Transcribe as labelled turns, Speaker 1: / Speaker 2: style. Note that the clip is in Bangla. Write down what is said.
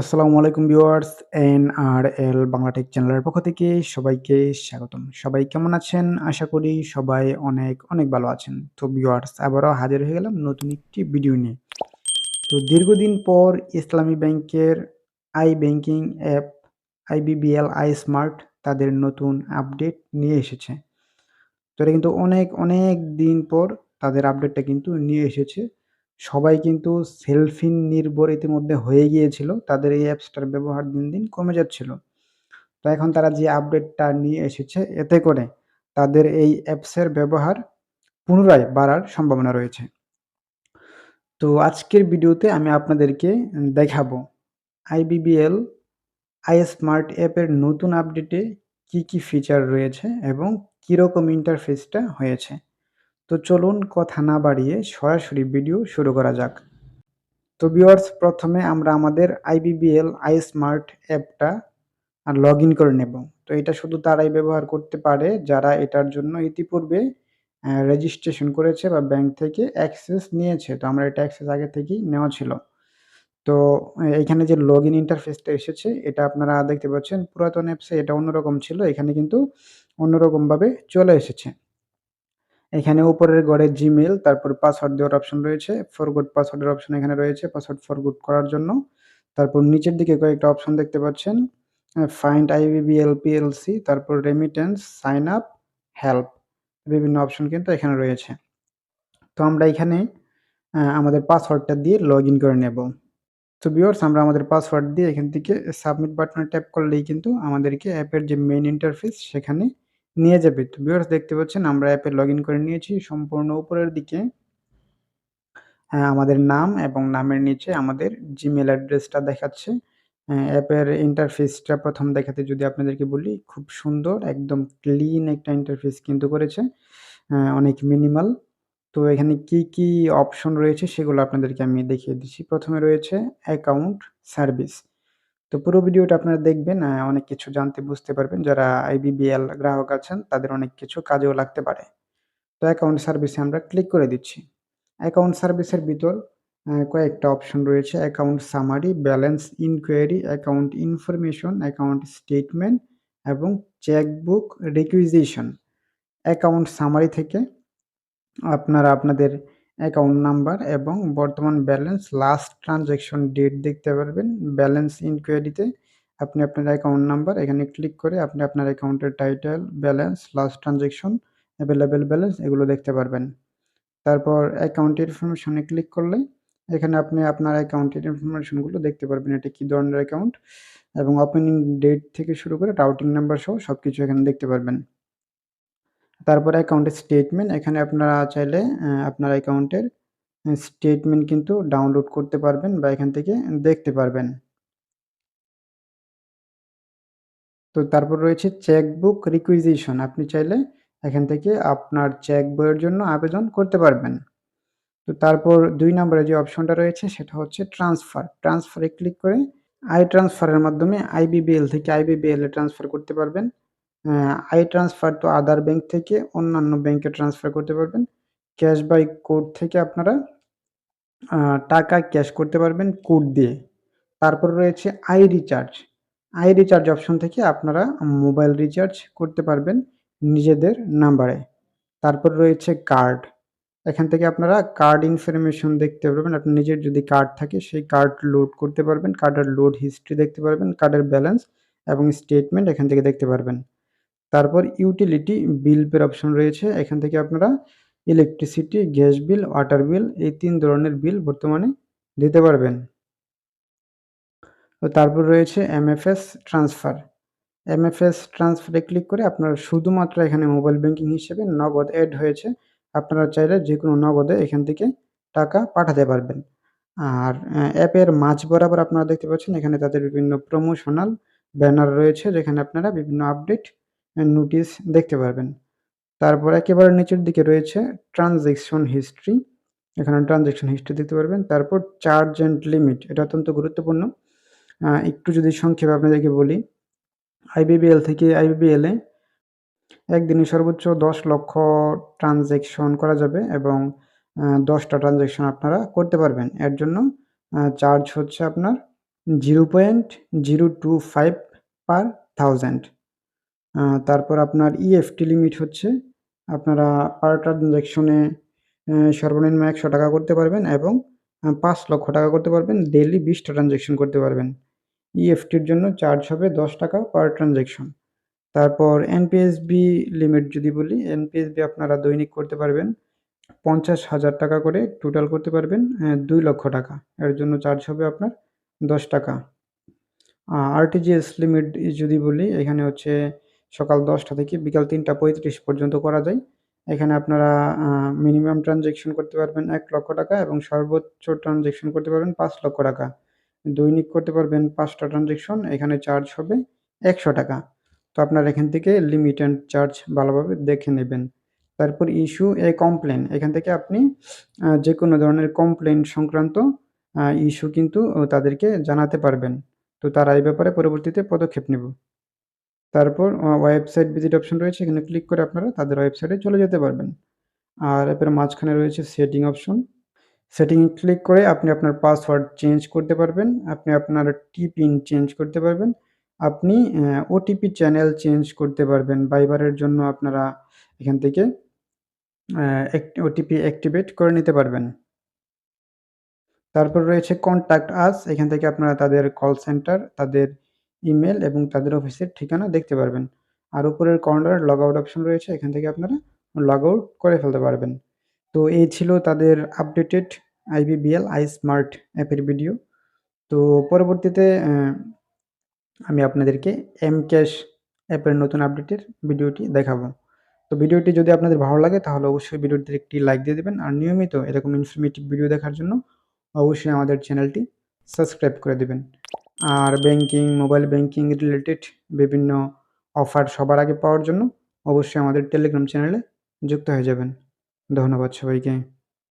Speaker 1: আসসালামু আলাইকুম viewers N R L Bangla tech চ্যানেলের পক্ষ থেকে সবাইকে স্বাগতম। সবাই কেমন আছেন? আশা করি সবাই অনেক অনেক ভালো আছেন। তো ভিউয়ার্স, আবারও হাজির হয়ে গেলাম নতুন একটি ভিডিও নিয়ে। তো দীর্ঘদিন পর ইসলামী ব্যাংকের i banking app IBBL i smart তাদের নতুন আপডেট নিয়ে এসেছে। তো এটা কিন্তু অনেক অনেক দিন পর তাদের আপডেটটা কিন্তু নিয়ে এসেছে। সবাই কিন্তু সেলফি নির্ভর ইতিমধ্যে হয়ে গিয়েছিল। তাদের এই অ্যাপসটার ব্যবহার দিন দিন কমে যাচ্ছিল। তো এখন তারা যে আপডেটটা নিয়ে এসেছে, এতে করে তাদের এই অ্যাপসের ব্যবহার পুনরায় বাড়ার সম্ভাবনা রয়েছে। তো আজকের ভিডিওতে আমি আপনাদেরকে দেখাবো আইবিবিএল আই স্মার্ট অ্যাপের নতুন আপডেটে কি কি ফিচার রয়েছে এবং কীরকম ইন্টারফেসটা হয়েছে। তো চলুন কথা না বাড়িয়ে সরাসরি ভিডিও শুরু করা যাক। তো ভিউয়ার্স প্রথমে আমরা আমাদের আইবিবিএল আই স্মার্ট অ্যাপটা লগ ইন করে নেব। তো এটা শুধু তারাই ব্যবহার করতে পারে যারা এটার জন্য ইতিপূর্বে রেজিস্ট্রেশন করেছে বা ব্যাংক থেকে অ্যাক্সেস নিয়েছে। তো আমরা এটা অ্যাক্সেস আগে থেকেই নেওয়া ছিল। তো এখানে যে লগ ইন ইন্টারফেসটা এসেছে, এটা আপনারা দেখতে পাচ্ছেন। পুরাতন অ্যাপসে এটা অন্যরকম ছিল, এখানে কিন্তু অন্যরকমভাবে চলে এসেছে। এখানে উপরের গড়ে জিমেল তারপর পাসওয়ার্ড দেওয়ার অপশন রয়েছে। ফরগুড পাসওয়ার্ডের অপশন এখানে রয়েছে পাসওয়ার্ড ফরগুড করার জন্য। তারপর নিচের দিকে কয়েকটা অপশন দেখতে পাচ্ছেন। ফাইন্ড আইবিবিএল পিএলসি তারপর রেমিটেন্স সাইন আপ হেল্প বিভিন্ন অপশন কিন্তু এখানে রয়েছে। তো আমরা এখানে আমাদের পাসওয়ার্ডটা দিয়ে লগ ইন করে নেব। তো বিওর্স আমরা আমাদের পাসওয়ার্ড দিয়ে এখান থেকে সাবমিট বাটনে ট্যাপ করলেই কিন্তু আমাদেরকে অ্যাপের যে মেইন ইন্টারফেস সেখানে নিয়ে যাবে। তো ভিউয়ার্স দেখতে পাচ্ছেন, আমরা অ্যাপে লগ করে নিয়েছি। সম্পূর্ণ উপরের দিকে আমাদের নাম এবং নামের নিচে আমাদের জিমেল অ্যাড্রেসটা দেখাচ্ছে। অ্যাপের ইন্টারফেসটা প্রথম দেখাতে যদি আপনাদেরকে বলি, খুব সুন্দর, একদম ক্লিন একটা ইন্টারফেস কিন্তু করেছে। অনেক মিনিমাল তো এখানে কি কি অপশন রয়েছে সেগুলো আপনাদেরকে আমি দেখিয়ে দিচ্ছি। প্রথমে রয়েছে অ্যাকাউন্ট সার্ভিস তো পুরো ভিডিওটা আপনারা দেখবেন অনেক কিছু জানতে বুঝতে পারবেন। যারা আইবিবিএল গ্রাহক আছেন, তাদের অনেক কিছু কাজেও লাগতে পারে। তো অ্যাকাউন্ট সার্ভিসে আমরা ক্লিক করে দিচ্ছি। অ্যাকাউন্ট সার্ভিসের ভিতর কয়েকটা অপশন রয়েছে। Account summary balance inquiry account information account statement এবং চেকবুক রিকুইজিশন অ্যাকাউন্ট সামারি থেকে আপনারা আপনাদের অ্যাকাউন্ট নাম্বার এবং বর্তমান ব্যালেন্স লাস্ট ট্রানজ্যাকশন ডেট দেখতে পারবেন। ব্যালেন্স ইনকোয়ারিতে আপনি আপনার অ্যাকাউন্ট নাম্বার এখানে ক্লিক করে আপনি আপনার অ্যাকাউন্টের title balance last transaction available balance এগুলো দেখতে পারবেন। তারপর অ্যাকাউন্ট ইনফরমেশনে ক্লিক করলে এখানে আপনি আপনার অ্যাকাউন্টের ইনফরমেশনগুলো দেখতে পারবেন, এটা কী ধরনের অ্যাকাউন্ট এবং ওপেনিং ডেট থেকে শুরু করে রাউটিং নাম্বার সহ সব কিছু এখানে দেখতে পারবেন। তারপরে অ্যাকাউন্টের স্টেটমেন্ট এখানে আপনারা চাইলে আপনার অ্যাকাউন্টের স্টেটমেন্ট কিন্তু ডাউনলোড করতে পারবেন বা এখান থেকে দেখতে পারবেন। তো তারপর রয়েছে চেকবুক রিকুইজিশন আপনি চাইলে এখান থেকে আপনার চেক বইয়ের জন্য আবেদন করতে পারবেন। তো তারপর দুই নম্বরে যে অপশনটা রয়েছে, সেটা হচ্ছে ট্রান্সফার ট্রান্সফারে ক্লিক করে আই ট্রান্সফারের মাধ্যমে আইবিবিএল থেকে আইবিবিএল এ ট্রান্সফার করতে পারবেন। আই ট্রান্সফার তো আদার ব্যাংক থেকে অন্যান্য ব্যাংকে ট্রান্সফার করতে পারবেন। ক্যাশ বাই কোড থেকে আপনারা টাকা ক্যাশ করতে পারবেন কোড দিয়ে। তারপর রয়েছে i recharge i recharge option থেকে আপনারা মোবাইল রিচার্জ করতে পারবেন নিজেদের নাম্বারে তারপর রয়েছে কার্ড এখান থেকে আপনারা কার্ড ইনফরমেশন দেখতে পারবেন। আপনার নিজের যদি কার্ড থাকে, সেই কার্ড লোড করতে পারবেন। কার্ডের লোড হিস্ট্রি দেখতে পারবেন। কার্ডের ব্যালেন্স এবং স্টেটমেন্ট এখান থেকে দেখতে পারবেন। তারপর ইউটিলিটি বিল পের অপশন রয়েছে। এখান থেকে আপনারা electricity gas bill water bill এই তিন ধরনের বিল বর্তমানে দিতে পারবেন। তো তারপর রয়েছে এমএফএস ট্রান্সফার এমএফএস ট্রান্সফারে ক্লিক করে আপনারা শুধুমাত্র এখানে মোবাইল ব্যাংকিং হিসেবে নগদ অ্যাড হয়েছে। আপনারা চাইলে যে কোনো নগদে এখান থেকে টাকা পাঠাতে পারবেন। আর অ্যাপের মাঝ বরাবর আপনারা দেখতে পাচ্ছেন এখানে তাদের বিভিন্ন প্রমোশনাল ব্যানার রয়েছে, যেখানে আপনারা বিভিন্ন আপডেট নোটিশ দেখতে পারবেন। তারপর একেবারে নিচের দিকে রয়েছে ট্রানজেকশন হিস্ট্রি এখানে ট্রানজেকশন হিস্ট্রি দেখতে পারবেন। তারপর চার্জ অ্যান্ড লিমিট এটা অত্যন্ত গুরুত্বপূর্ণ। একটু যদি সংক্ষেপে আপনাদেরকে বলি আইবিবিএল থেকে আইবিবিএলে একদিনে সর্বোচ্চ দশ লক্ষ ট্রানজেকশন করা যাবে এবং দশটা ট্রানজেকশন আপনারা করতে পারবেন। এর জন্য চার্জ হচ্ছে আপনার zero point zero two five per thousand তারপর আপনার ইএফটি লিমিট হচ্ছে। আপনারা পার ট্রানজ্যাকশনে সর্বনিম্ন একশো টাকা করতে পারবেন এবং পাঁচ লক্ষ টাকা করতে পারবেন। ডেলি বিশটা ট্রানজ্যাকশন করতে পারবেন। ইএফটির জন্য চার্জ হবে দশ টাকা পার ট্রানজ্যাকশন তারপর এনপিএসবি লিমিট যদি বলি এনপিএসবি আপনারা দৈনিক করতে পারবেন। পঞ্চাশ হাজার টাকা করে টোটাল করতে পারবেন দুই লক্ষ টাকা। এর জন্য চার্জ হবে আপনার দশ টাকা। আরটিজিএস লিমিট যদি বলি, এখানে হচ্ছে সকাল দশটা থেকে বিকাল তিনটা পঁয়ত্রিশ পর্যন্ত করা যায়। এখানে আপনারা মিনিমাম ট্রানজেকশন করতে পারবেন এক লক্ষ টাকা এবং সর্বোচ্চ ট্রানজেকশন করতে পারবেন পাঁচ লক্ষ টাকা। দৈনিক করতে পারবেন পাঁচটা ট্রানজেকশন এখানে চার্জ হবে একশো টাকা। তো আপনার এখান থেকে লিমিট অ্যান্ড চার্জ ভালোভাবে দেখে নেবেন। তারপর ইস্যু এ কমপ্লেন এখান থেকে আপনি যে কোনো ধরনের কমপ্লেন সংক্রান্ত ইস্যু কিন্তু তাদেরকে জানাতে পারবেন। তো তারা এই ব্যাপারে পরবর্তীতে পদক্ষেপ নেব। তারপর ওয়েবসাইট ভিজিট অপশন রয়েছে। এখানে ক্লিক করে আপনারা তাদের ওয়েবসাইটে চলে যেতে পারবেন। আর এরপরে মাঝখানে রয়েছে সেটিং অপশন সেটিং ক্লিক করে আপনি আপনার পাসওয়ার্ড চেঞ্জ করতে পারবেন। আপনি আপনার টিপিন চেঞ্জ করতে পারবেন। আপনি ওটিপি চ্যানেল চেঞ্জ করতে পারবেন। বাইবারের জন্য আপনারা এখান থেকে ওটিপি অ্যাক্টিভেট করে নিতে পারবেন। তারপর রয়েছে কন্ট্যাক্ট আস এখান থেকে আপনারা তাদের কল সেন্টার তাদের ইমেল এবং তাদের অফিসের ঠিকানা দেখতে পারবেন। আর উপরের কর্নারে লগ আউট অপশন রয়েছে, এখান থেকে আপনারা লগ আউট করে ফেলতে পারবেন। তো এই ছিল তাদের আপডেটেড আইবিবিএল আই স্মার্ট অ্যাপের ভিডিও তো পরবর্তীতে আমি আপনাদেরকে এম ক্যাশ অ্যাপের নতুন আপডেটের ভিডিওটি দেখাবো। তো ভিডিওটি যদি আপনাদের ভালো লাগে, তাহলে অবশ্যই ভিডিওটিতে একটি লাইক দিয়ে দেবেন। আর নিয়মিত এরকম ইনফরমেটিভ ভিডিও দেখার জন্য অবশ্যই আমাদের চ্যানেলটি সাবস্ক্রাইব করে দেবেন। আর ব্যাংকিং মোবাইল ব্যাংকিং রিলেটেড বিভিন্ন অফার সবার আগে পাওয়ার জন্য অবশ্যই আমাদের টেলিগ্রাম চ্যানেলে যুক্ত হয়ে যাবেন। ধন্যবাদ সবাইকে।